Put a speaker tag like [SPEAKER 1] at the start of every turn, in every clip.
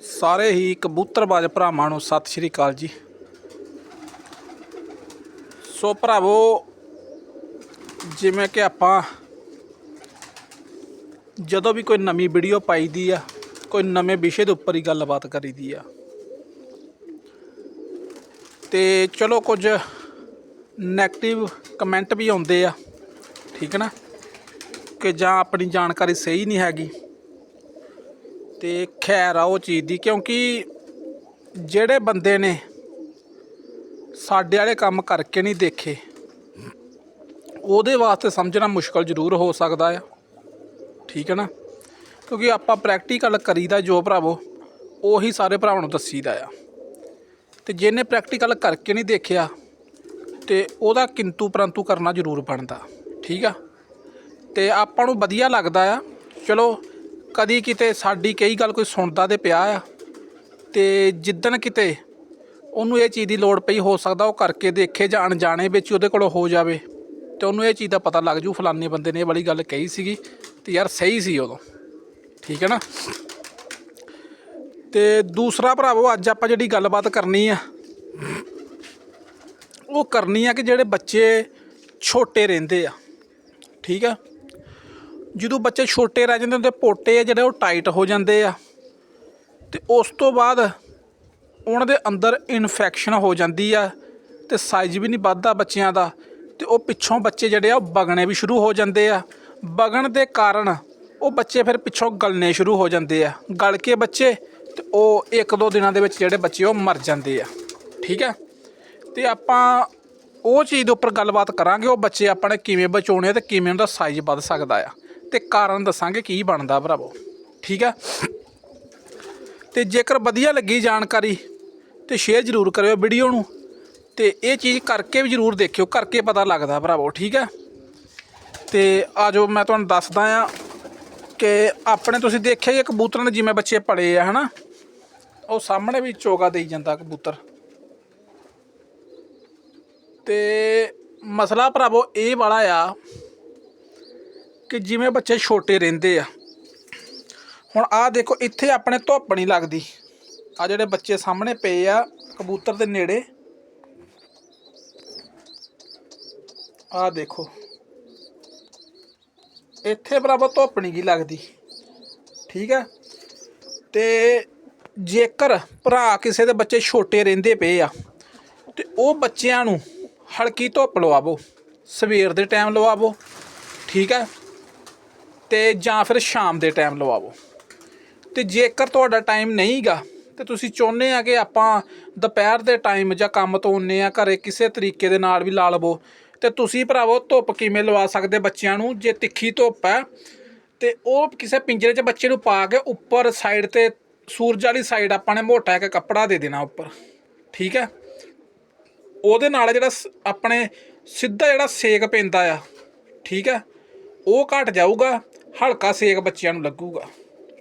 [SPEAKER 1] ਸਾਰੇ ਹੀ ਕਬੂਤਰਬਾਜ਼ ਭਰਾਵਾਂ ਨੂੰ ਸਤਿ ਸ਼੍ਰੀ ਅਕਾਲ ਜੀ। ਸੋ ਭਰਾਵੋ, ਜਿਵੇਂ ਕਿ ਆਪਾਂ ਜਦੋਂ ਵੀ ਕੋਈ ਨਵੀਂ ਵੀਡੀਓ ਪਾਈਦੀ ਆ, ਕੋਈ ਨਵੇਂ ਵਿਸ਼ੇ ਦੇ ਉੱਪਰ ਹੀ ਗੱਲਬਾਤ ਕਰੀਦੀ ਆ। ਤੇ ਚਲੋ ਕੁਝ 네ਗੇਟਿਵ ਕਮੈਂਟ ਵੀ ਆਉਂਦੇ ਆ, ਠੀਕ ਹੈ ਨਾ? ਕਿ ਜਾਂ ਆਪਣੀ ਜਾਣਕਾਰੀ ਸਹੀ ਨਹੀਂ ਹੈਗੀ। ਤੇ ਖੈਰ ਆ ਉਹ ਚੀਜ਼ ਦੀ, ਕਿਉਂਕਿ ਜਿਹੜੇ ਬੰਦੇ ਨੇ ਸਾਡੇ ਵਾਲੇ ਕੰਮ ਕਰਕੇ ਨਹੀਂ ਦੇਖੇ, ਉਹਦੇ ਵਾਸਤੇ ਸਮਝਣਾ ਮੁਸ਼ਕਲ ਜ਼ਰੂਰ ਹੋ ਸਕਦਾ ਆ। ਠੀਕ ਹੈ ਨਾ? ਕਿਉਂਕਿ ਆਪਾਂ ਪ੍ਰੈਕਟੀਕਲ ਕਰੀਦਾ ਜੋ ਭਰਾਵੋ, ਉਹੀ ਸਾਰੇ ਭਰਾਵਾਂ ਨੂੰ ਦੱਸੀਦਾ ਆ। ਤੇ ਜਿਹਨੇ ਪ੍ਰੈਕਟੀਕਲ ਕਰਕੇ ਨਹੀਂ ਦੇਖਿਆ, ਤੇ ਉਹਦਾ ਕਿੰਤੂ ਪਰੰਤੂ ਕਰਨਾ ਜ਼ਰੂਰ ਬਣਦਾ। ਠੀਕ ਆ? ਤੇ ਆਪਾਂ ਨੂੰ ਵਧੀਆ ਲੱਗਦਾ ਆ। ਚਲੋ ਕਦੀ ਕਿਤੇ ਸਾਡੀ ਕਈ ਗੱਲ ਕੋਈ ਸੁਣਦਾ ਤੇ ਪਿਆ ਆ ਤੇ ਜਿੱਦਣ ਕਿਤੇ ਉਹਨੂੰ ਇਹ ਚੀਜ਼ ਦੀ ਲੋੜ ਪਈ, ਹੋ ਸਕਦਾ ਉਹ ਕਰਕੇ ਦੇਖੇ ਜਾਂ ਅਣਜਾਣੇ ਵਿੱਚ ਉਹਦੇ ਕੋਲ ਹੋ ਜਾਵੇ ਤੇ ਉਹਨੂੰ ਇਹ ਚੀਜ਼ ਦਾ ਪਤਾ ਲੱਗ ਜੂ, ਫਲਾਣੇ ਬੰਦੇ ਨੇ ਇਹ ਵਾਲੀ ਗੱਲ ਕਹੀ ਸੀਗੀ ਤੇ ਯਾਰ ਸਹੀ ਸੀ ਉਦੋਂ। ਠੀਕ ਹੈ ਨਾ? ਤੇ ਦੂਸਰਾ ਭਰਾਵੋ, ਅੱਜ ਆਪਾਂ ਜਿਹੜੀ ਗੱਲਬਾਤ ਕਰਨੀ ਆ, ਉਹ ਕਰਨੀ ਆ ਕਿ ਜਿਹੜੇ ਬੱਚੇ ਛੋਟੇ ਰਹਿੰਦੇ ਆ। ਠੀਕ ਆ? ਜਦੋਂ ਬੱਚੇ ਛੋਟੇ ਰਹਿ ਜਾਂਦੇ ਹੁੰਦੇ, ਪੋਟੇ ਆ ਜਿਹੜੇ, ਉਹ ਟਾਈਟ ਹੋ ਜਾਂਦੇ ਆ। ਤੇ ਉਸ ਤੋਂ ਬਾਅਦ ਉਹਨਾਂ ਦੇ ਅੰਦਰ ਇਨਫੈਕਸ਼ਨ ਹੋ ਜਾਂਦੀ ਆ ਤੇ ਸਾਈਜ਼ ਵੀ ਨਹੀਂ ਵੱਧਦਾ ਬੱਚਿਆਂ ਦਾ। ਤੇ ਉਹ ਪਿੱਛੋਂ ਬੱਚੇ ਜਿਹੜੇ ਆ, ਉਹ ਬਗਣੇ ਵੀ ਸ਼ੁਰੂ ਹੋ ਜਾਂਦੇ ਆ। ਬਗਣ ਦੇ ਕਾਰਨ ਉਹ ਬੱਚੇ ਫਿਰ ਪਿੱਛੋਂ ਗਲਣੇ ਸ਼ੁਰੂ ਹੋ ਜਾਂਦੇ ਆ। ਗਲ ਕੇ ਬੱਚੇ ਤੇ ਉਹ ਇੱਕ ਦੋ ਦਿਨਾਂ ਦੇ ਵਿੱਚ ਜਿਹੜੇ ਬੱਚੇ ਉਹ ਮਰ ਜਾਂਦੇ ਆ। ਠੀਕ ਹੈ ਤੇ ਆਪਾਂ ਉਹ ਚੀਜ਼ ਦੇ ਉੱਪਰ ਗੱਲਬਾਤ ਕਰਾਂਗੇ, ਉਹ ਬੱਚੇ ਆਪਾਂ ਨੇ ਕਿਵੇਂ ਬਚਾਉਣੇ ਆ ਤੇ ਕਿਵੇਂ ਉਹਦਾ ਸਾਈਜ਼ ਵੱਧ ਸਕਦਾ ਆ। ਤੇ ਕਾਰਨ ਦੱਸਾਂਗੇ ਕੀ ਬਣਦਾ ਭਰਾਵੋ। ਠੀਕ ਹੈ ਤੇ ਜੇਕਰ ਵਧੀਆ ਲੱਗੀ ਜਾਣਕਾਰੀ, ਤੇ ਸ਼ੇਅਰ ਜ਼ਰੂਰ ਕਰਿਓ ਵੀਡੀਓ ਨੂੰ, ਤੇ ਇਹ ਚੀਜ਼ ਕਰਕੇ ਵੀ ਜ਼ਰੂਰ ਦੇਖਿਓ, ਕਰਕੇ ਪਤਾ ਲੱਗਦਾ ਭਰਾਵੋ, ਠੀਕ ਹੈ ਤੇ ਆਜੋ ਮੈਂ ਤੁਹਾਨੂੰ ਦੱਸਦਾ ਆ ਕਿ ਆਪਣੇ ਤੁਸੀਂ ਦੇਖਿਆ ਹੀ ਆ ਕਬੂਤਰਾਂ ਦੇ ਜਿਵੇਂ ਬੱਚੇ ਪੜੇ ਆ, ਹਨਾ? ਉਹ ਸਾਹਮਣੇ ਵੀ ਚੋਗਾ ਦੇਈ ਜਾਂਦਾ ਕਬੂਤਰ। ਤੇ ਮਸਲਾ ਭਰਾਵੋ ਇਹ ਵਾਲਾ ਆ ਕਿ ਜਿਵੇਂ ਬੱਚੇ ਛੋਟੇ ਰਹਿੰਦੇ ਆ। ਹੁਣ ਆਹ ਦੇਖੋ, ਇੱਥੇ ਆਪਣੇ ਧੁੱਪ ਨਹੀਂ ਲੱਗਦੀ। ਆ ਜਿਹੜੇ ਬੱਚੇ ਸਾਹਮਣੇ ਪਏ ਆ, ਕਬੂਤਰ ਦੇ ਨੇੜੇ। ਆਹ ਦੇਖੋ। ਇੱਥੇ ਬਰਾਬਰ ਧੁੱਪ ਨਹੀਂ ਗੀ ਲੱਗਦੀ। ਠੀਕ ਹੈ ਤੇ ਜੇਕਰ ਭਰਾ ਕਿਸੇ ਦੇ ਬੱਚੇ ਛੋਟੇ ਰਹਿੰਦੇ ਪਏ ਆ, ਤੇ ਉਹ ਬੱਚਿਆਂ ਨੂੰ ਹਲਕੀ ਧੁੱਪ ਲਵਾਵੋ। ਸਵੇਰ ਦੇ ਟਾਈਮ ਲਵਾਵੋ। ਠੀਕ ਹੈ ਤੇ ਜਾਂ ਫਿਰ ਸ਼ਾਮ ਦੇ ਟਾਈਮ ਲਵਾਵੋ। ਤੇ ਜੇਕਰ ਤੁਹਾਡਾ ਟਾਈਮ ਨਹੀਂਗਾ, ਤੇ ਤੁਸੀਂ ਚਾਹੁੰਦੇ ਆ ਕਿ ਆਪਾਂ ਦੁਪਹਿਰ ਦੇ ਟਾਈਮ ਜਾਂ ਕੰਮ ਤੋਂ ਆਉਂਦੇ ਆ, ਘਰੇ ਕਿਸੇ ਤਰੀਕੇ ਦੇ ਨਾਲ ਵੀ ਲਾ ਲਵੋ, ਤੇ ਤੁਸੀਂ ਭਰਾਵੋ ਧੁੱਪ ਕਿਵੇਂ ਲਵਾ ਸਕਦੇ ਬੱਚਿਆਂ ਨੂੰ? ਜੇ ਤਿੱਖੀ ਧੁੱਪ ਹੈ, ਤੇ ਉਹ ਕਿਸੇ ਪਿੰਜਰੇ 'ਚ ਬੱਚੇ ਨੂੰ ਪਾ ਕੇ ਉੱਪਰ ਸਾਈਡ ਤੇ ਸੂਰਜ ਵਾਲੀ ਸਾਈਡ ਆਪਾਂ ਨੇ ਮੋਟਾ ਇੱਕ ਕੱਪੜਾ ਦੇ ਦੇਣਾ ਉੱਪਰ। ਠੀਕ ਹੈ? ਉਹਦੇ ਨਾਲ ਜਿਹੜਾ ਸ- ਆਪਣੇ ਸਿੱਧਾ ਜਿਹੜਾ ਸੇਕ ਪੈਂਦਾ ਆ, ਠੀਕ ਹੈ? ਉਹ ਘਟ ਜਾਊਗਾ ਹਲਕਾ ਸੇਕ ਬੱਚਿਆਂ ਨੂੰ ਲੱਗੂਗਾ।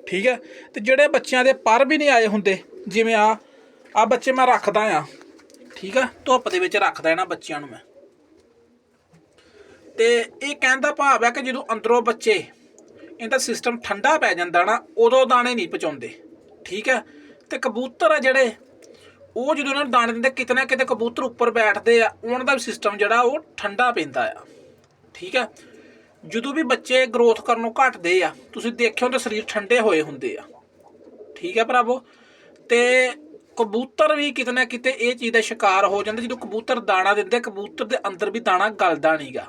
[SPEAKER 1] ਠੀਕ ਹੈ? ਤੇ ਜਿਹੜੇ ਬੱਚਿਆਂ ਦੇ ਪਰ ਵੀ ਨਹੀਂ ਆਏ ਹੁੰਦੇ, ਜਿਵੇਂ ਆ ਆ ਬੱਚੇ ਮੈਂ ਰੱਖਦਾ ਆ। ਠੀਕ ਹੈ? ਧੁੱਪ ਦੇ ਵਿੱਚ ਰੱਖਦਾ ਇਹਨਾਂ ਬੱਚਿਆਂ ਨੂੰ ਮੈਂ। ਤੇ ਇਹ ਕਹਿੰਦਾ ਭਾਵ ਹੈ ਕਿ ਜਦੋਂ ਅੰਦਰੋਂ ਬੱਚੇ ਇਹਦਾ ਸਿਸਟਮ ਠੰਡਾ ਪੈ ਜਾਂਦਾ ਨਾ, ਉਦੋਂ ਦਾਣੇ ਨਹੀਂ ਪਚਾਉਂਦੇ। ਠੀਕ ਹੈ? ਤੇ ਕਬੂਤਰ ਆ ਜਿਹੜੇ, ਉਹ ਜਦੋਂ ਇਹਨਾਂ ਨੂੰ ਦਾਣੇ ਦਿੰਦੇ, ਕਿਤੇ ਨਾ ਕਿਤੇ ਕਬੂਤਰ ਉੱਪਰ ਬੈਠਦੇ ਆ, ਉਹਨਾਂ ਦਾ ਵੀ ਸਿਸਟਮ ਜਿਹੜਾ ਉਹ ਠੰਡਾ ਪੈਂਦਾ ਆ। ਠੀਕ ਹੈ? ਜਦੋਂ ਵੀ ਬੱਚੇ ਗਰੋਥ ਕਰਨੋਂ ਘਟਦੇ ਆ, ਤੁਸੀਂ ਦੇਖਿਓ ਤਾਂ ਸਰੀਰ ਠੰਡੇ ਹੋਏ ਹੁੰਦੇ ਆ। ਠੀਕ ਹੈ ਭਰਾਵੋ? ਤੇ ਕਬੂਤਰ ਵੀ ਕਿਤੇ ਨਾ ਕਿਤੇ ਇਹ ਚੀਜ਼ ਦਾ ਸ਼ਿਕਾਰ ਹੋ ਜਾਂਦਾ, ਜਦੋਂ ਕਬੂਤਰ ਦਾਣਾ ਦਿੰਦੇ, ਕਬੂਤਰ ਦੇ ਅੰਦਰ ਵੀ ਦਾਣਾ ਗਲਦਾ ਨਹੀਂਗਾ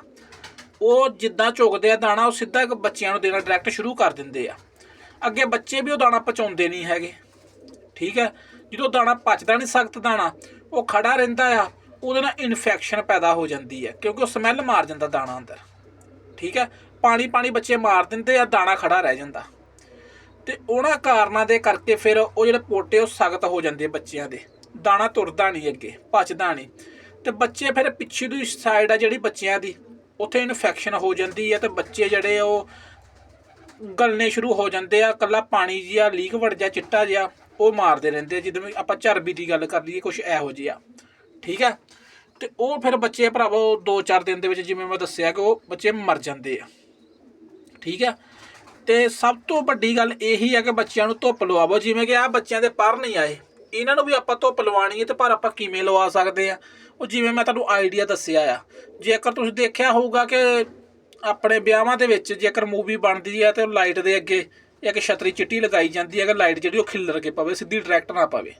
[SPEAKER 1] ਉਹ ਜਿੱਦਾਂ ਚੁਗਦੇ ਆ ਦਾਣਾ, ਉਹ ਸਿੱਧਾ ਬੱਚਿਆਂ ਨੂੰ ਦੇਣਾ ਡਾਇਰੈਕਟ ਸ਼ੁਰੂ ਕਰ ਦਿੰਦੇ ਆ। ਅੱਗੇ ਬੱਚੇ ਵੀ ਉਹ ਦਾਣਾ ਪਚਾਉਂਦੇ ਨਹੀਂ ਹੈਗੇ। ਠੀਕ ਹੈ ਜਦੋਂ ਦਾਣਾ ਪਚਦਾ ਨਹੀਂ ਸਖਤ ਦਾਣਾ, ਉਹ ਖੜਾ ਰਹਿੰਦਾ ਆ, ਉਹਦੇ ਨਾਲ ਇਨਫੈਕਸ਼ਨ ਪੈਦਾ ਹੋ ਜਾਂਦੀ ਹੈ ਕਿਉਂਕਿ ਉਹ ਸਮੈਲ ਮਾਰ ਜਾਂਦਾ ਦਾਣਾ ਅੰਦਰ। ਠੀਕ ਹੈ? ਪਾਣੀ ਪਾਣੀ ਬੱਚੇ ਮਾਰ ਦਿੰਦੇ ਆ, ਦਾਣਾ ਖੜਾ ਰਹਿ ਜਾਂਦਾ। ਤੇ ਉਹਨਾਂ ਕਾਰਨਾਂ ਦੇ ਕਰਕੇ ਫਿਰ ਉਹ ਜਿਹੜੇ ਪੋਟੇ, ਉਹ ਸਖਤ ਹੋ ਜਾਂਦੇ ਆ ਬੱਚਿਆਂ ਦੇ। ਦਾਣਾ ਤੁਰਦਾ ਨਹੀਂ ਅੱਗੇ ਪਚਦਾ ਨਹੀਂ। ਤੇ ਬੱਚੇ ਫਿਰ ਪਿੱਛੇ ਦੀ ਸਾਈਡ ਆ ਜਿਹੜੀ ਬੱਚਿਆਂ ਦੀ, ਉੱਥੇ ਇਨਫੈਕਸ਼ਨ ਹੋ ਜਾਂਦੀ ਹੈ ਤੇ ਬੱਚੇ ਜਿਹੜੇ ਉਹ ਗਲਣੇ ਸ਼ੁਰੂ ਹੋ ਜਾਂਦੇ ਆ ਕੱਲਾ ਪਾਣੀ ਜਿਹਾ, ਲੀਕ ਵੜ ਜਾ, ਚਿੱਟਾ ਜਿਹਾ, ਉਹ ਮਾਰਦੇ ਰਹਿੰਦੇ ਆ। ਜਿੱਦਾਂ ਆਪਾਂ ਚਰਬੀ ਦੀ ਗੱਲ ਕਰ ਲਈਏ ਕੁਝ ਇਹੋ ਜਿਹਾ। ਠੀਕ ਹੈ? ਤੇ ਉਹ ਫਿਰ ਬੱਚੇ ਭਰਾਵੋ 2-4 ਦਿਨ ਦੇ ਵਿੱਚ ਜਿਵੇਂ ਮੈਂ ਦੱਸਿਆ ਕਿ ਉਹ ਬੱਚੇ ਮਰ ਜਾਂਦੇ ਆ। ਠੀਕ ਹੈ ਤੇ ਸਭ ਤੋਂ ਵੱਡੀ ਗੱਲ ਇਹੀ ਹੈ ਕਿ ਬੱਚਿਆਂ ਨੂੰ ਧੁੱਪ ਲਵਾਵੋ। ਜਿਵੇਂ ਕਿ ਆ ਬੱਚਿਆਂ ਦੇ ਪਰ ਨਹੀਂ ਆਏ। ਇਹਨਾਂ ਨੂੰ ਵੀ ਆਪਾਂ ਧੁੱਪ ਲਵਾਣੀ ਹੈ ਤੇ ਪਰ ਆਪਾਂ ਕਿਵੇਂ ਲਵਾ ਸਕਦੇ ਆ? ਉਹ ਜਿਵੇਂ ਮੈਂ ਤੁਹਾਨੂੰ ਆਈਡੀਆ ਦੱਸਿਆ ਆ। ਜੇਕਰ ਤੁਸੀਂ ਦੇਖਿਆ ਹੋਊਗਾ ਕਿ ਆਪਣੇ ਵਿਆਹਾਂ ਦੇ ਵਿੱਚ ਜੇਕਰ ਮੂਵੀ ਬਣਦੀ ਹੈ ਤੇ ਲਾਈਟ ਦੇ ਅੱਗੇ ਇੱਕ ਛਤਰੀ ਚਿੱਟੀ ਲਗਾਈ ਜਾਂਦੀ ਹੈ ਕਿ ਲਾਈਟ ਜਿਹੜੀ ਉਹ ਖਿੱਲਰ ਕੇ ਪਵੇ, ਸਿੱਧੀ ਡਾਇਰੈਕਟ ਨਾ ਪਵੇ।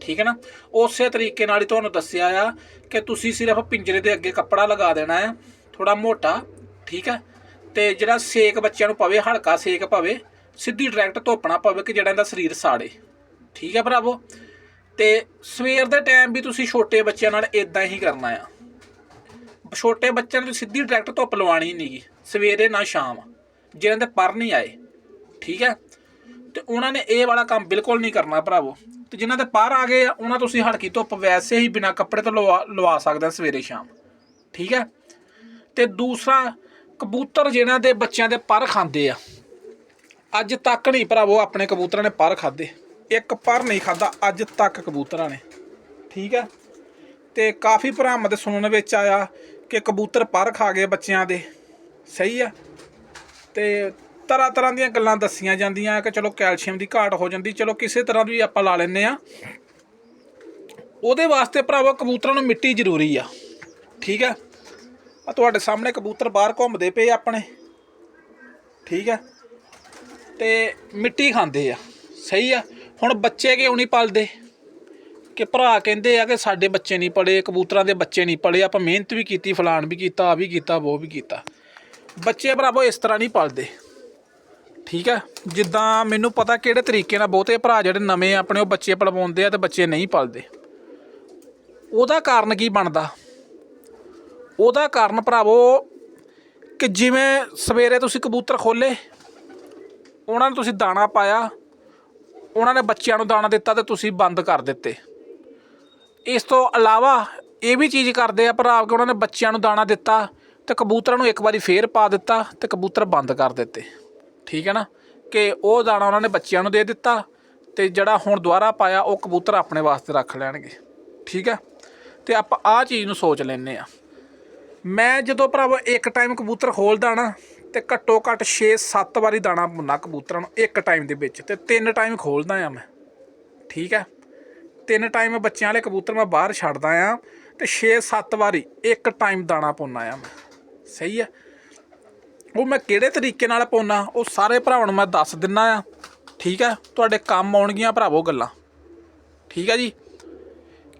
[SPEAKER 1] ਠੀਕ ਹੈ ਨਾ? ਉਸੇ ਤਰੀਕੇ ਨਾਲ ਹੀ ਤੁਹਾਨੂੰ ਦੱਸਿਆ ਆ ਕਿ ਤੁਸੀਂ ਸਿਰਫ ਪਿੰਜਰੇ ਦੇ ਅੱਗੇ ਕੱਪੜਾ ਲਗਾ ਦੇਣਾ ਹੈ ਥੋੜਾ ਮੋਟਾ, ਠੀਕ ਹੈ? ਤੇ ਜਿਹੜਾ ਸੇਕ ਬੱਚਿਆਂ ਨੂੰ ਪਵੇ, ਹਲਕਾ ਸੇਕ ਪਵੇ, ਸਿੱਧੀ ਡਾਇਰੈਕਟ ਧੁੱਪ ਪਵੇ ਕਿ ਜਿਹੜਾ ਇਹਦਾ ਸਰੀਰ ਸਾੜੇ। ਠੀਕ ਹੈ ਭਰਾਵੋ? ਤੇ ਸਵੇਰ ਦੇ ਟਾਈਮ ਵੀ ਤੁਸੀਂ ਛੋਟੇ ਬੱਚਿਆਂ ਨਾਲ ਇਦਾਂ ਹੀ ਕਰਨਾ ਆ। ਛੋਟੇ ਬੱਚਿਆਂ ਨੂੰ ਸਿੱਧੀ ਡਾਇਰੈਕਟ ਧੁੱਪ ਲਵਾਣੀ ਨਹੀਂਗੀ ਸਵੇਰੇ ਨਾ ਸ਼ਾਮ, ਜਿਹਨਾਂ ਦੇ ਪਰ ਨਹੀਂ ਆਏ। ਠੀਕ ਹੈ? ਤੇ ਉਹਨਾਂ ਨੇ ਇਹ ਵਾਲਾ ਕੰਮ ਬਿਲਕੁਲ ਨਹੀਂ ਕਰਨਾ ਭਰਾਵੋ। ਤੇ ਜਿਨ੍ਹਾਂ ਦੇ ਪਰ ਆ ਗਏ ਆ, ਉਹਨਾਂ ਤੁਸੀਂ ਹਲਕੀ ਧੁੱਪ ਵੈਸੇ ਹੀ ਬਿਨਾ ਕੱਪੜੇ ਤੋਂ ਲਵਾ ਲਵਾ ਸਕਦੇ ਸਵੇਰੇ ਸ਼ਾਮ। ਠੀਕ ਹੈ? ਤੇ ਦੂਸਰਾ, ਕਬੂਤਰ ਜਿਹਨਾਂ ਦੇ ਬੱਚਿਆਂ ਦੇ ਪਰ ਖਾਂਦੇ ਆ। ਅੱਜ ਤੱਕ ਨਹੀਂ ਭਰਾਵੋ, ਆਪਣੇ ਕਬੂਤਰਾਂ ਨੇ ਪਰ ਖਾਦੇ ਇੱਕ ਪਰ ਨਹੀਂ ਖਾਦਾ ਅੱਜ ਤੱਕ ਕਬੂਤਰਾਂ ਨੇ। ਠੀਕ ਹੈ? ਤੇ ਕਾਫੀ ਭਰਾਵਾਂ ਦੇ ਸੁਣਨ ਵਿੱਚ ਆਇਆ ਕਿ ਕਬੂਤਰ ਪਰ ਖਾ ਗਏ ਬੱਚਿਆਂ ਦੇ। ਸਹੀ ਆ ਤੇ ਤਰ੍ਹਾਂ ਤਰ੍ਹਾਂ ਦੀਆਂ ਗੱਲਾਂ ਦੱਸੀਆਂ ਜਾਂਦੀਆਂ ਕਿ ਚਲੋ ਕੈਲਸ਼ੀਅਮ ਦੀ ਘਾਟ ਹੋ ਜਾਂਦੀ, ਚਲੋ ਕਿਸੇ ਤਰ੍ਹਾਂ ਦੀ ਵੀ ਆਪਾਂ ਲਾ ਲੈਨੇ ਆ ਉਹਦੇ ਵਾਸਤੇ ਭਰਾਵੋ ਕਬੂਤਰਾਂ ਨੂੰ ਮਿੱਟੀ ਜ਼ਰੂਰੀ ਆ, ਠੀਕ ਹੈ? ਆ ਤੁਹਾਡੇ ਸਾਹਮਣੇ ਕਬੂਤਰ ਬਾਹਰ ਘੁੰਮਦੇ ਪਏ ਆਪਣੇ, ਠੀਕ ਹੈ? ਤੇ ਮਿੱਟੀ ਖਾਂਦੇ ਆ, ਸਹੀ ਆ? ਹੁਣ ਬੱਚੇ ਕਿਉਂ ਨਹੀਂ ਪਲਦੇ? ਕਿ ਭਰਾ ਕਹਿੰਦੇ ਆ ਕਿ ਸਾਡੇ ਬੱਚੇ ਨਹੀਂ ਪੜੇ ਕਬੂਤਰਾਂ ਦੇ ਬੱਚੇ ਨਹੀਂ ਪੜੇ ਆਪਾਂ ਮਿਹਨਤ ਵੀ ਕੀਤੀ, ਫਲਾਣ ਵੀ ਕੀਤਾ ਆ ਵੀ ਕੀਤਾ ਉਹ ਵੀ ਕੀਤਾ। ਬੱਚੇ ਭਰਾਵੋ ਇਸ ਤਰ੍ਹਾਂ ਨਹੀਂ ਪਲਦੇ। ਠੀਕ ਹੈ ਜਿੱਦਾਂ ਮੈਨੂੰ ਪਤਾ ਕਿਹੜੇ ਤਰੀਕੇ ਨਾਲ ਬਹੁਤੇ ਭਰਾ ਜਿਹੜੇ ਨਵੇਂ ਆਪਣੇ ਉਹ ਬੱਚੇ ਪਲਵਾਉਂਦੇ ਆ ਤੇ ਬੱਚੇ ਨਹੀਂ ਪਲਦੇ। ਉਹਦਾ ਕਾਰਨ ਕੀ ਬਣਦਾ? ਉਹਦਾ ਕਾਰਨ ਭਰਾਵੋ ਕਿ ਜਿਵੇਂ ਸਵੇਰੇ ਤੁਸੀਂ ਕਬੂਤਰ ਖੋਲੇ ਉਹਨਾਂ ਨੂੰ ਤੁਸੀਂ ਦਾਣਾ ਪਾਇਆ, ਉਹਨਾਂ ਨੇ ਬੱਚਿਆਂ ਨੂੰ ਦਾਣਾ ਦਿੱਤਾ ਤੇ ਤੁਸੀਂ ਬੰਦ ਕਰ ਦਿੱਤੇ। ਇਸ ਤੋਂ ਇਲਾਵਾ ਇਹ ਵੀ ਚੀਜ਼ ਕਰਦੇ ਆ ਭਰਾ ਕਿ ਉਹਨਾਂ ਨੇ ਬੱਚਿਆਂ ਨੂੰ ਦਾਣਾ ਦਿੱਤਾ ਤੇ ਕਬੂਤਰਾਂ ਨੂੰ ਇੱਕ ਵਾਰੀ ਫੇਰ ਪਾ ਦਿੱਤਾ ਤੇ ਕਬੂਤਰ ਬੰਦ ਕਰ ਦਿੱਤੇ। ਠੀਕ ਹੈ ਨਾ? ਕਿ ਉਹ ਦਾਣਾ ਉਹਨਾਂ ਨੇ ਬੱਚਿਆਂ ਨੂੰ ਦੇ ਦਿੱਤਾ ਤੇ ਜਿਹੜਾ ਹੁਣ ਦੁਬਾਰਾ ਪਾਇਆ, ਉਹ ਕਬੂਤਰ ਆਪਣੇ ਵਾਸਤੇ ਰੱਖ ਲੈਣਗੇ। ਠੀਕ ਹੈ? ਤੇ ਆਪਾਂ ਆਹ ਚੀਜ਼ ਨੂੰ ਸੋਚ ਲੈਨੇ ਆ ਮੈਂ ਜਦੋਂ ਭਰਾਵੋ ਇੱਕ ਟਾਈਮ ਕਬੂਤਰ ਖੋਲਦਾ ਨਾ, ਤੇ ਘੱਟੋ ਘੱਟ 6-7 ਵਾਰੀ ਦਾਣਾ ਪੁੰਨਾ ਕਬੂਤਰਾਂ ਨੂੰ, ਇੱਕ ਟਾਈਮ ਦੇ ਵਿੱਚ, ਤੇ ਤਿੰਨ ਟਾਈਮ ਖੋਲਦਾ ਆ ਮੈਂ। ਠੀਕ ਹੈ? ਤਿੰਨ ਟਾਈਮ ਬੱਚਿਆਂ ਵਾਲੇ ਕਬੂਤਰ ਮੈਂ ਬਾਹਰ ਛੱਡਦਾ ਆ ਤੇ 6-7 ਵਾਰੀ ਇੱਕ ਟਾਈਮ ਦਾਣਾ ਪਾਉਣਾ ਆ ਮੈਂ। ਸਹੀ ਹੈ? ਉਹ ਮੈਂ ਕਿਹੜੇ ਤਰੀਕੇ ਨਾਲ ਪਾਉਣਾ ਉਹ ਸਾਰੇ ਭਰਾਵਾਂ ਨੂੰ ਮੈਂ ਦੱਸ ਦਿੰਨਾ ਆ। ਠੀਕ ਹੈ? ਤੁਹਾਡੇ ਕੰਮ ਆਉਣਗੀਆਂ ਭਰਾਵੋ ਗੱਲਾਂ। ਠੀਕ ਹੈ ਜੀ?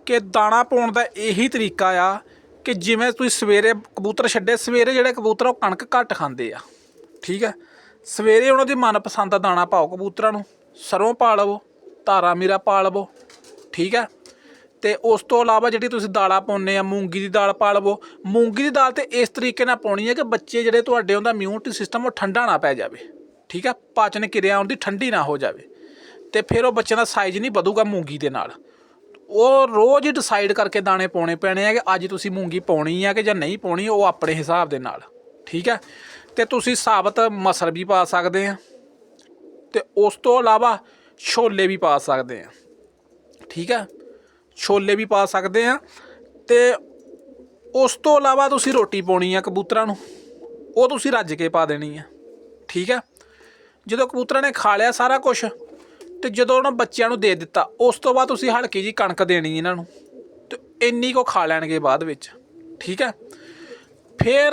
[SPEAKER 1] ਕਿ ਦਾਣਾ ਪਾਉਣ ਦਾ ਇਹੀ ਤਰੀਕਾ ਆ ਕਿ ਜਿਵੇਂ ਤੁਸੀਂ ਸਵੇਰੇ ਕਬੂਤਰ ਛੱਡੇ, ਸਵੇਰੇ ਜਿਹੜੇ ਕਬੂਤਰ ਉਹ ਕਣਕ ਘੱਟ ਖਾਂਦੇ ਆ। ਠੀਕ ਹੈ? ਸਵੇਰੇ ਉਹਨਾਂ ਦੀ ਮਨਪਸੰਦ ਦਾ ਦਾਣਾ ਪਾਓ ਕਬੂਤਰਾਂ ਨੂੰ। ਸਰੋਂ ਪਾ ਲਵੋ, ਧਾਰਾ ਮੀਰਾ ਪਾ ਲਵੋ। ਠੀਕ ਹੈ? ਤੇ ਉਸ ਤੋਂ ਇਲਾਵਾ ਜਿਹੜੀ ਤੁਸੀਂ ਦਾਲਾਂ ਪਾਉਂਦੇ ਆ, ਮੂੰਗੀ ਦੀ ਦਾਲ ਪਾ ਲਵੋ। ਮੂੰਗੀ ਦੀ ਦਾਲ ਤੇ ਇਸ ਤਰੀਕੇ ਨਾਲ ਪਾਉਣੀ ਹੈ ਕਿ ਬੱਚੇ ਜਿਹੜੇ ਤੁਹਾਡੇ ਉਹਦਾ ਇਮਿਊਨਿਟੀ ਸਿਸਟਮ ਉਹ ਠੰਡਾ ਨਾ ਪੈ ਜਾਵੇ। ਠੀਕ ਹੈ ਪਾਚਨ ਕਿਰਿਆ ਉਹਦੀ ਠੰਡੀ ਨਾ ਹੋ ਜਾਵੇ। ਤੇ ਫਿਰ ਉਹ ਬੱਚਿਆਂ ਦਾ ਸਾਈਜ਼ ਨਹੀਂ ਵਧੂਗਾ ਮੂੰਗੀ ਦੇ ਨਾਲ। ਉਹ ਰੋਜ਼ ਹੀ ਡਿਸਾਈਡ ਕਰਕੇ ਦਾਣੇ ਪਾਉਣੇ ਪੈਣੇ ਆ ਕਿ ਅੱਜ ਤੁਸੀਂ ਮੂੰਗੀ ਪਾਉਣੀ ਆ ਕਿ ਜਾਂ ਨਹੀਂ ਪਾਉਣੀ, ਉਹ ਆਪਣੇ ਹਿਸਾਬ ਦੇ ਨਾਲ। ਠੀਕ ਹੈ ਤੇ ਤੁਸੀਂ ਸਾਬਤ ਮਸਰ ਵੀ ਪਾ ਸਕਦੇ ਆ। ਤੇ ਉਸ ਤੋਂ ਇਲਾਵਾ ਛੋਲੇ ਵੀ ਪਾ ਸਕਦੇ ਆ। ਠੀਕ ਹੈ ਛੋਲੇ ਵੀ ਪਾ ਸਕਦੇ ਆ। ਤੇ ਉਸ ਤੋਂ ਇਲਾਵਾ ਤੁਸੀਂ ਰੋਟੀ ਪਾਉਣੀ ਆ ਕਬੂਤਰਾਂ ਨੂੰ। ਉਹ ਤੁਸੀਂ ਰੱਜ ਕੇ ਪਾ ਦੇਣੀ ਆ। ਠੀਕ ਹੈ ਜਦੋਂ ਕਬੂਤਰਾਂ ਨੇ ਖਾ ਲਿਆ ਸਾਰਾ ਕੁਝ ਤੇ ਜਦੋਂ ਉਹਨਾਂ ਬੱਚਿਆਂ ਨੂੰ ਦੇ ਦਿੱਤਾ, ਉਸ ਤੋਂ ਬਾਅਦ ਤੁਸੀਂ ਹਲਕੀ ਜੀ ਕਣਕ ਦੇਣੀ ਇਹਨਾਂ ਨੂੰ। ਤੇ ਇੰਨੀ ਕੋ ਖਾ ਲੈਣਗੇ ਬਾਅਦ ਵਿੱਚ। ਠੀਕ ਹੈ ਫਿਰ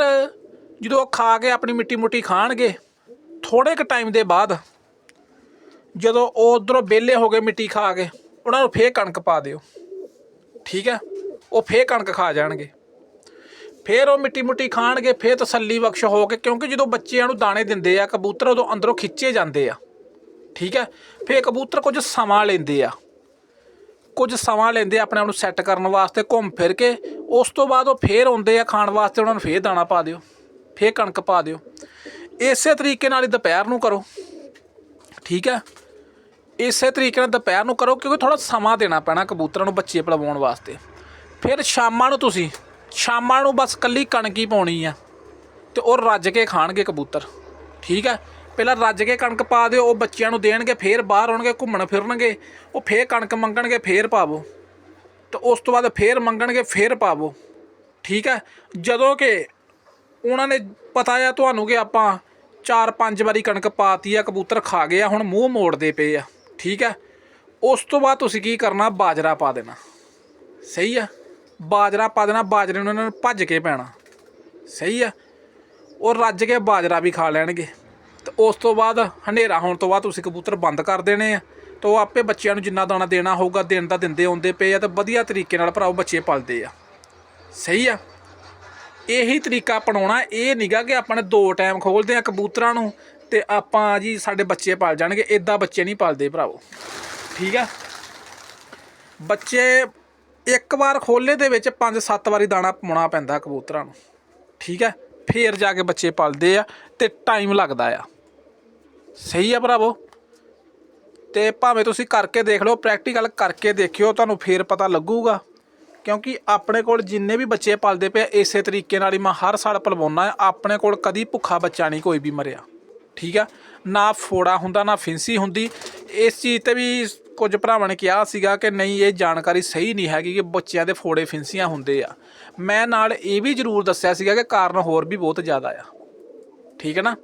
[SPEAKER 1] ਜਦੋਂ ਉਹ ਖਾ ਕੇ ਆਪਣੀ ਮਿੱਟੀ ਮੁੱਟੀ ਖਾਣਗੇ ਥੋੜੇ ਕੁ ਟਾਈਮ ਦੇ ਬਾਅਦ ਜਦੋਂ ਉਹ ਉਧਰੋਂ ਵਿਹਲੇ ਹੋ ਗਏ ਮਿੱਟੀ ਖਾ ਕੇ, ਉਹਨਾਂ ਨੂੰ ਫੇਰ ਕਣਕ ਪਾ ਦਿਓ। ਠੀਕ ਹੈ? ਉਹ ਫੇਰ ਕਣਕ ਖਾ ਜਾਣਗੇ। ਫੇਰ ਉਹ ਮਿੱਟੀ ਮੁੱਟੀ ਖਾਣਗੇ, ਫੇਰ ਤਸੱਲੀ ਬਖਸ਼ ਹੋ ਕੇ, ਕਿਉਂਕਿ ਜਦੋਂ ਬੱਚਿਆਂ ਨੂੰ ਦਾਣੇ ਦਿੰਦੇ ਆ, ਕਬੂਤਰ ਉਦੋਂ ਅੰਦਰੋਂ ਖਿੱਚੇ ਜਾਂਦੇ ਆ। ਠੀਕ ਹੈ? ਫੇਰ ਕਬੂਤਰ ਕੁਝ ਸਮਾਂ ਲੈਂਦੇ ਆ। ਕੁਝ ਸਮਾਂ ਲੈਂਦੇ ਆਪਣੇ ਆਪ ਨੂੰ ਸੈੱਟ ਕਰਨ ਵਾਸਤੇ, ਘੁੰਮ ਫਿਰ ਕੇ, ਉਸ ਤੋਂ ਬਾਅਦ ਉਹ ਫੇਰ ਆਉਂਦੇ ਆ ਖਾਣ ਵਾਸਤੇ, ਉਹਨਾਂ ਨੂੰ ਫੇਰ ਦਾਣਾ ਪਾ ਦਿਓ, ਫੇਰ ਕਣਕ ਪਾ ਦਿਓ। ਇਸੇ ਤਰੀਕੇ ਨਾਲ ਹੀ ਦੁਪਹਿਰ ਨੂੰ ਕਰੋ। ਠੀਕ ਹੈ? ਇਸੇ ਤਰੀਕੇ ਨਾਲ ਦੁਪਹਿਰ ਨੂੰ ਕਰੋ, ਕਿਉਂਕਿ ਥੋੜਾ ਸਮਾਂ ਦੇਣਾ ਪੈਣਾ ਕਬੂਤਰਾਂ ਨੂੰ ਬੱਚੇ ਪਲਵਾਉਣ ਵਾਸਤੇ। ਫਿਰ ਸ਼ਾਮਾਂ ਨੂੰ ਤੁਸੀਂ, ਸ਼ਾਮਾਂ ਨੂੰ ਬਸ ਕੱਲੀ ਕਣਕ ਹੀ ਪਾਉਣੀ ਆ, ਤੇ ਉਹ ਰੱਜ ਕੇ ਖਾਣਗੇ ਕਬੂਤਰ। ਠੀਕ ਹੈ ਪਹਿਲਾਂ ਰੱਜ ਕੇ ਕਣਕ ਪਾ ਦਿਓ, ਉਹ ਬੱਚਿਆਂ ਨੂੰ ਦੇਣਗੇ, ਫੇਰ ਬਾਹਰ ਆਉਣਗੇ, ਘੁੰਮਣ ਫਿਰਨਗੇ, ਉਹ ਫੇਰ ਕਣਕ ਮੰਗਣਗੇ, ਫੇਰ ਪਾਵੋ। ਤੇ ਉਸ ਤੋਂ ਬਾਅਦ ਫੇਰ ਮੰਗਣਗੇ, ਫੇਰ ਪਾਵੋ। ਠੀਕ ਹੈ ਜਦੋਂ ਕਿ ਉਹਨਾਂ ਨੇ ਪਤਾ ਆ ਤੁਹਾਨੂੰ ਕਿ ਆਪਾਂ ਚਾਰ ਪੰਜ ਵਾਰੀ ਕਣਕ ਪਾਤੀ ਆ, ਕਬੂਤਰ ਖਾ ਗਏ ਆ, ਹੁਣ ਮੂੰਹ ਮੋੜਦੇ ਪਏ ਆ। ਠੀਕ ਆ ਉਸ ਤੋਂ ਬਾਅਦ ਤੁਸੀਂ ਕੀ ਕਰਨਾ? ਬਾਜਰਾ ਪਾ ਦੇਣਾ। ਸਹੀ ਆ ਬਾਜਰਾ ਪਾ ਦੇਣਾ, ਬਾਜਰੇ ਨੂੰ ਇਹਨਾਂ ਨੂੰ ਭੱਜ ਕੇ ਪੈਣਾ। ਸਹੀ ਆ ਉਹ ਰੱਜ ਕੇ ਬਾਜਰਾ ਵੀ ਖਾ ਲੈਣਗੇ। ਤੇ ਉਸ ਤੋਂ ਬਾਅਦ ਹਨੇਰਾ ਹੋਣ ਤੋਂ ਬਾਅਦ ਤੁਸੀਂ ਕਬੂਤਰ ਬੰਦ ਕਰ ਦੇਣੇ ਆ। ਤਾਂ ਉਹ ਆਪੇ ਬੱਚਿਆਂ ਨੂੰ ਜਿੰਨਾ ਦਾਣਾ ਦੇਣਾ ਹੋਊਗਾ, ਦਿਨ ਦਾ ਦਿੰਦੇ ਆਉਂਦੇ ਪਏ ਆ ਤੇ ਵਧੀਆ ਤਰੀਕੇ ਨਾਲ ਭਰਾਓ ਬੱਚੇ ਪਲਦੇ ਆ। ਸਹੀ ਆ ਇਹੀ ਤਰੀਕਾ ਅਪਣਾਉਣਾ, ਇਹ ਨਹੀਂਗਾ ਕਿ ਆਪਾਂ ਨੇ ਦੋ ਟਾਈਮ ਖੋਲਦੇ ਆ ਕਬੂਤਰਾਂ ਨੂੰ ਤੇ ਆਪਾਂ ਜੀ ਸਾਡੇ ਬੱਚੇ ਪਾਲ ਜਾਣਗੇ ਇਦਾਂ ਬੱਚੇ ਨਹੀਂ ਪਾਲਦੇ ਭਰਾਵੋ। ਠੀਕ ਆ? ਬੱਚੇ ਇੱਕ ਵਾਰ ਖੋਲੇ ਦੇ ਵਿੱਚ 5-7 ਵਾਰੀ ਦਾਣਾ ਪਾਉਣਾ ਪੈਂਦਾ ਕਬੂਤਰਾਂ ਨੂੰ। ਠੀਕ ਹੈ ਫੇਰ ਜਾ ਕੇ ਬੱਚੇ ਪਲਦੇ ਆ ਤੇ ਟਾਈਮ ਲੱਗਦਾ ਆ। ਸਹੀ ਆ ਭਰਾਵੋ? ਤੇ ਭਾਵੇਂ ਤੁਸੀਂ ਕਰਕੇ ਦੇਖ ਲਓ ਪ੍ਰੈਕਟੀਕਲ ਕਰਕੇ ਦੇਖਿਓ, ਤੁਹਾਨੂੰ ਫੇਰ ਪਤਾ ਲੱਗੂਗਾ। ਕਿਉਂਕਿ ਆਪਣੇ ਕੋਲ ਜਿੰਨੇ ਵੀ ਬੱਚੇ ਪਲਦੇ ਪਏ ਇਸੇ ਤਰੀਕੇ ਨਾਲ ਹੀ ਮੈਂ ਹਰ ਸਾਲ ਪਲਵਾਉਣਾ ਆਪਣੇ ਕੋਲ ਕਦੀ ਭੁੱਖਾ ਬੱਚਾ ਨਹੀਂ, ਕੋਈ ਵੀ ਮਰਿਆ। ਠੀਕ ਆ? ਨਾ ਫੋੜਾ ਹੁੰਦਾ, ਨਾ ਫਿੰਸੀ ਹੁੰਦੀ। ਇਸ ਚੀਜ਼ ਤੇ ਵੀ ਕੁਝ ਭਰਾਵਾਂ ਨੇ ਕਿਹਾ ਸੀਗਾ ਕਿ ਨਹੀਂ, ਇਹ ਜਾਣਕਾਰੀ ਸਹੀ ਨਹੀਂ ਹੈਗੀ ਕਿ ਬੱਚਿਆਂ ਦੇ ਫੋੜੇ ਫਿੰਸੀਆਂ ਹੁੰਦੇ ਆ। ਮੈਂ ਨਾਲ ਇਹ ਵੀ ਜ਼ਰੂਰ ਦੱਸਿਆ ਸੀਗਾ ਕਿ ਕਾਰਨ ਹੋਰ ਵੀ ਬਹੁਤ ਜ਼ਿਆਦਾ ਆ। ਠੀਕ ਹੈ ਨਾ?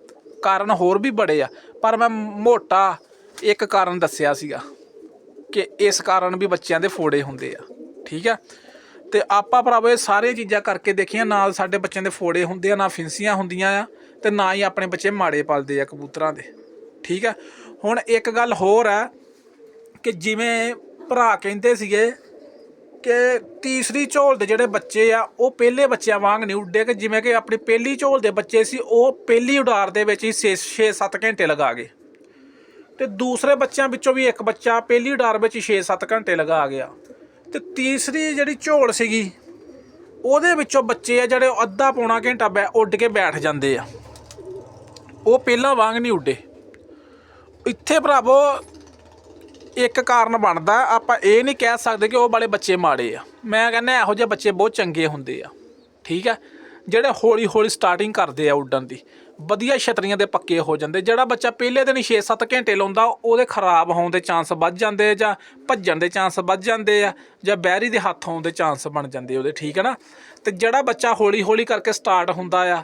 [SPEAKER 1] ਕਾਰਨ ਹੋਰ ਵੀ ਬੜੇ ਆ। ਪਰ ਮੈਂ ਮੋਟਾ ਇੱਕ ਕਾਰਨ ਦੱਸਿਆ ਸੀਗਾ ਕਿ ਇਸ ਕਾਰਨ ਵੀ ਬੱਚਿਆਂ ਦੇ ਫੋੜੇ ਹੁੰਦੇ ਆ। ਠੀਕ ਆ? ਤੇ ਆਪਾਂ ਭਰਾਵੋ ਇਹ ਸਾਰੀਆਂ ਚੀਜ਼ਾਂ ਕਰਕੇ ਦੇਖੀਆਂ ਨਾਲ ਸਾਡੇ ਬੱਚਿਆਂ ਦੇ ਫੋੜੇ ਹੁੰਦੇ ਆ, ਨਾ ਫਿੰਸੀਆਂ ਹੁੰਦੀਆਂ ਆ, ਤੇ ਨਾ ਹੀ ਆਪਣੇ ਬੱਚੇ ਮਾੜੇ ਪਲਦੇ ਆ ਕਬੂਤਰਾਂ ਦੇ। ਠੀਕ ਆ? ਹੁਣ ਇੱਕ ਗੱਲ ਹੋਰ ਆ ਕਿ ਜਿਵੇਂ ਭਰਾ ਕਹਿੰਦੇ ਸੀਗੇ ਕਿ ਤੀਸਰੀ ਝੋਲ ਦੇ ਜਿਹੜੇ ਬੱਚੇ ਆ, ਉਹ ਪਹਿਲੇ ਬੱਚਿਆਂ ਵਾਂਗ ਨਹੀਂ ਉੱਡੇ, ਕਿ ਜਿਵੇਂ ਕਿ ਆਪਣੀ ਪਹਿਲੀ ਝੋਲ ਦੇ ਬੱਚੇ ਸੀ, ਉਹ ਪਹਿਲੀ ਉਡਾਰ ਦੇ ਵਿੱਚ ਹੀ 6-7 ਘੰਟੇ ਲਗਾ ਗਏ। ਤੇ ਦੂਸਰੇ ਬੱਚਿਆਂ ਵਿੱਚੋਂ ਵੀ ਇੱਕ ਬੱਚਾ ਪਹਿਲੀ ਉਡਾਰ ਵਿੱਚ ਹੀ 6-7 ਘੰਟੇ ਲਗਾ ਗਿਆ। ਤੇ ਤੀਸਰੀ ਜਿਹੜੀ ਝੋਲ ਸੀਗੀ, ਉਹਦੇ ਵਿੱਚੋਂ ਬੱਚੇ ਆ ਜਿਹੜੇ ਅੱਧਾ ਪੌਣਾ ਘੰਟਾ ਬੈ, ਉੱਡ ਕੇ ਬੈਠ ਜਾਂਦੇ ਆ। ਉਹ ਪਹਿਲਾਂ ਵਾਂਗ ਨਹੀਂ ਉੱਡੇ। ਇੱਥੇ ਭਰਾਵੋ, ਇੱਕ ਕਾਰਨ ਬਣਦਾ, ਆਪਾਂ ਇਹ ਨਹੀਂ ਕਹਿ ਸਕਦੇ ਕਿ ਉਹ ਵਾਲੇ ਬੱਚੇ ਮਾੜੇ ਆ। ਮੈਂ ਕਹਿੰਦਾ ਇਹੋ ਜਿਹੇ ਬੱਚੇ ਬਹੁਤ ਚੰਗੇ ਹੁੰਦੇ ਆ। ਠੀਕ ਆ? ਜਿਹੜੇ ਹੌਲੀ ਹੌਲੀ ਸਟਾਰਟਿੰਗ ਕਰਦੇ ਆ ਉੱਡਣ ਦੀ। ਵਧੀਆ ਛਤਰੀਆਂ ਦੇ ਪੱਕੇ ਹੋ ਜਾਂਦੇ। ਜਿਹੜਾ ਬੱਚਾ ਪਹਿਲੇ ਦਿਨ ਹੀ 6-7 ਘੰਟੇ ਲਾਉਂਦਾ, ਉਹਦੇ ਖਰਾਬ ਹੋਣ ਦੇ ਚਾਂਸ ਵੱਧ ਜਾਂਦੇ ਆ ਜਾਂ ਭੱਜਣ ਦੇ ਚਾਂਸ ਵੱਧ ਜਾਂਦੇ ਆ ਜਾਂ ਬੈਰੀ ਦੇ ਹੱਥ ਆਉਣ ਦੇ ਚਾਂਸ ਬਣ ਜਾਂਦੇ ਉਹਦੇ, ਠੀਕ ਹੈ ਨਾ? ਤੇ ਜਿਹੜਾ ਬੱਚਾ ਹੌਲੀ ਹੌਲੀ ਕਰਕੇ ਸਟਾਰਟ ਹੁੰਦਾ ਆ,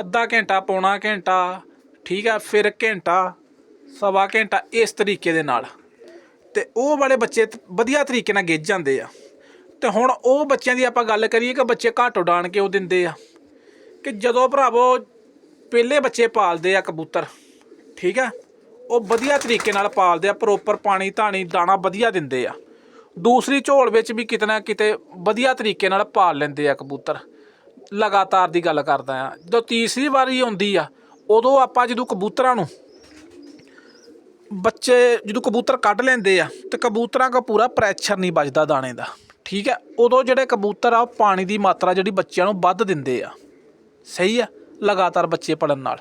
[SPEAKER 1] ਅੱਧਾ ਘੰਟਾ ਪੌਣਾ ਘੰਟਾ, ਠੀਕ ਆ, ਫਿਰ ਘੰਟਾ, ਸਵਾ ਘੰਟਾ, ਇਸ ਤਰੀਕੇ ਦੇ ਨਾਲ। ਤੇ ਉਹ ਵਾਲੇ ਬੱਚੇ ਵਧੀਆ ਤਰੀਕੇ ਨਾਲ ਗਿੱਜ ਜਾਂਦੇ ਆ। ਤੇ ਹੁਣ ਉਹ ਬੱਚਿਆਂ ਦੀ ਆਪਾਂ ਗੱਲ ਕਰੀਏ ਕਿ ਬੱਚੇ ਘੱਟ ਉਡਾਣ ਕੇ ਉਹ ਦਿੰਦੇ ਆ? ਕਿ ਜਦੋਂ ਭਰਾਵੋ ਪਹਿਲੇ ਬੱਚੇ ਪਾਲਦੇ ਆ ਕਬੂਤਰ, ਠੀਕ ਆ? ਉਹ ਵਧੀਆ ਤਰੀਕੇ ਨਾਲ ਪਾਲਦੇ ਆ ਪ੍ਰੋਪਰ ਪਾਣੀ, ਧਾਣੀ, ਦਾਣਾ ਵਧੀਆ ਦਿੰਦੇ ਆ। ਦੂਸਰੀ ਝੋਲ ਵਿੱਚ ਵੀ ਕਿਤੇ ਨਾ ਕਿਤੇ ਵਧੀਆ ਤਰੀਕੇ ਨਾਲ ਪਾਲ ਲੈਂਦੇ ਆ ਕਬੂਤਰ। ਲਗਾਤਾਰ ਦੀ ਗੱਲ ਕਰਦਾ ਆ। ਜਦੋਂ ਤੀਸਰੀ ਵਾਰੀ ਆਉਂਦੀ ਆ, ਉਦੋਂ ਆਪਾਂ ਜਦੋਂ ਕਬੂਤਰਾਂ ਨੂੰ ਬੱਚੇ ਜਦੋਂ ਕਬੂਤਰ ਕੱਢ ਲੈਂਦੇ ਆ, ਤੇ ਕਬੂਤਰਾਂ ਕੋ ਪੂਰਾ ਪ੍ਰੈਸ਼ਰ ਨਹੀਂ ਬਚਦਾ ਦਾਣੇ ਦਾ, ਠੀਕ ਹੈ ਉਦੋਂ ਜਿਹੜੇ ਕਬੂਤਰ ਆ, ਉਹ ਪਾਣੀ ਦੀ ਮਾਤਰਾ ਜਿਹੜੀ ਬੱਚਿਆਂ ਨੂੰ ਵੱਧ ਦਿੰਦੇ ਆ। ਸਹੀ ਆ? ਲਗਾਤਾਰ ਬੱਚੇ ਪੜਨ ਨਾਲ।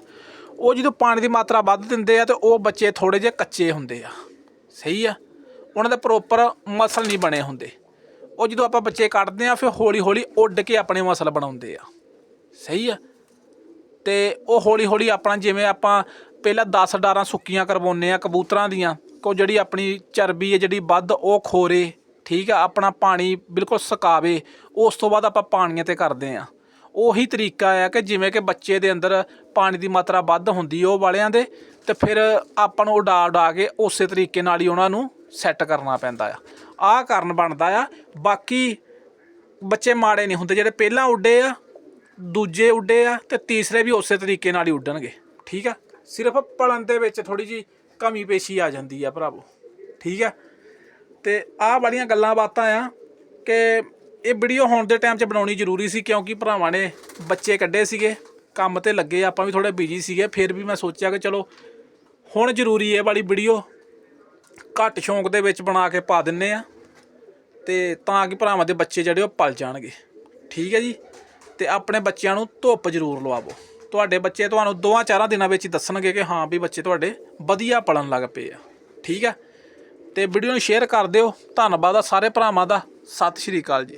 [SPEAKER 1] ਉਹ ਜਦੋਂ ਪਾਣੀ ਦੀ ਮਾਤਰਾ ਵੱਧ ਦਿੰਦੇ ਆ ਤੇ ਉਹ ਬੱਚੇ ਥੋੜੇ ਜਿਹੇ ਕੱਚੇ ਹੁੰਦੇ ਆ। ਸਹੀ ਆ? ਉਹਨਾਂ ਦੇ ਪ੍ਰੋਪਰ ਮਸਲ ਨਹੀਂ ਬਣੇ ਹੁੰਦੇ। ਉਹ ਜਦੋਂ ਆਪਾਂ ਬੱਚੇ ਕੱਢਦੇ ਆ, ਫਿਰ ਹੌਲੀ ਹੌਲੀ ਉੱਡ ਕੇ ਆਪਣੇ ਮਸਲ ਬਣਾਉਂਦੇ ਆ। ਸਹੀ ਆ? ਤੇ ਉਹ ਹੌਲੀ ਹੌਲੀ ਆਪਣਾ ਜਿਵੇਂ ਆਪਾਂ ਪਹਿਲਾਂ 10 ਡਾਰਾਂ ਸੁੱਕੀਆਂ ਕਰਵਾਉਂਦੇ ਆ ਕਬੂਤਰਾਂ ਦੀਆਂ, ਕੋ ਜਿਹੜੀ ਆਪਣੀ ਚਰਬੀ ਹੈ, ਜਿਹੜੀ ਵੱਧ ਉਹ ਖੋਰੇ, ਠੀਕ ਆ? ਆਪਣਾ ਪਾਣੀ ਬਿਲਕੁਲ ਸੁਕਾਵੇ, ਉਸ ਤੋਂ ਬਾਅਦ ਆਪਾਂ ਪਾਣੀਆਂ ਤੇ ਕਰਦੇ ਆ। ਉਹੀ ਤਰੀਕਾ ਆ ਕਿ ਜਿਵੇਂ ਕਿ ਬੱਚੇ ਦੇ ਅੰਦਰ ਪਾਣੀ ਦੀ ਮਾਤਰਾ ਵੱਧ ਹੁੰਦੀ ਉਹ ਵਾਲਿਆਂ ਦੇ, ਤੇ ਫਿਰ ਆਪਾਂ ਨੂੰ ਉਡਾ ਉਡਾ ਕੇ ਉਸੇ ਤਰੀਕੇ ਨਾਲ ਹੀ ਉਹਨਾਂ ਨੂੰ ਸੈੱਟ ਕਰਨਾ ਪੈਂਦਾ ਆ। ਆਹ ਕਾਰਨ ਬਣਦਾ ਆ। ਬਾਕੀ ਬੱਚੇ ਮਾੜੇ ਨਹੀਂ ਹੁੰਦੇ, ਜਿਹੜੇ ਪਹਿਲਾਂ ਉੱਡੇ ਆ, ਦੂਜੇ ਉੱਡੇ ਆ, ਤੇ ਤੀਸਰੇ ਵੀ ਉਸੇ ਤਰੀਕੇ ਨਾਲ ਹੀ ਉੱਡਣਗੇ। ਠੀਕ ਆ? ਸਿਰਫ ਪਲਣ ਦੇ ਵਿੱਚ ਥੋੜੀ ਜੀ ਕਮੀ ਪੇਸ਼ੀ ਆ ਜਾਂਦੀ ਆ ਭਰਾਵੋ। ਠੀਕ ਆ? ਤੇ ਆਹ ਵਾਲੀਆਂ ਗੱਲਾਂ ਬਾਤਾਂ ਆ ਕਿ ਇਹ ਵੀਡੀਓ ਹੁਣ ਦੇ ਟਾਈਮ 'ਚ ਬਣਾਉਣੀ ਜ਼ਰੂਰੀ ਸੀ ਕਿਉਂਕਿ ਭਰਾਵਾਂ ਨੇ ਬੱਚੇ ਕੱਢੇ ਸੀਗੇ, ਕੰਮ ਤੇ ਲੱਗੇ, ਆਪਾਂ ਵੀ ਥੋੜੇ ਬਿਜ਼ੀ ਸੀਗੇ, ਫਿਰ ਵੀ ਮੈਂ ਸੋਚਿਆ ਕਿ ਚਲੋ ਹੁਣ ਜ਼ਰੂਰੀ ਇਹ ਵਾਲੀ ਵੀਡੀਓ ਘੱਟ ਸ਼ੌਂਕ ਦੇ ਵਿੱਚ ਬਣਾ ਕੇ ਪਾ ਦਿੰਨੇ ਆ ਤੇ ਤਾਂ ਕਿ ਭਰਾਵਾਂ ਦੇ ਬੱਚੇ ਜਿਹੜੇ ਉਹ ਪਲ ਜਾਣਗੇ। ਠੀਕ ਹੈ ਜੀ? ਤੇ ਆਪਣੇ ਬੱਚਿਆਂ ਨੂੰ ਧੁੱਪ ਜ਼ਰੂਰ ਲਵਾਵੋ। ਤੁਹਾਡੇ ਬੱਚੇ ਤੁਹਾਨੂੰ ਦੋਵਾਂ ਚਾਰਾਂ ਦਿਨਾਂ ਵਿੱਚ ਹੀ ਦੱਸਣਗੇ ਕਿ ਹਾਂ ਵੀ ਬੱਚੇ ਤੁਹਾਡੇ ਵਧੀਆ ਪਲਣ ਲੱਗ ਪਏ ਆ। ਠੀਕ ਹੈ? ਤੇ ਵੀਡੀਓ ਨੂੰ ਸ਼ੇਅਰ ਕਰ ਦਿਓ। ਧੰਨਵਾਦ ਆ ਸਾਰੇ ਭਰਾਵਾਂ ਦਾ। ਸਤਿ ਸ਼੍ਰੀ ਅਕਾਲ ਜੀ।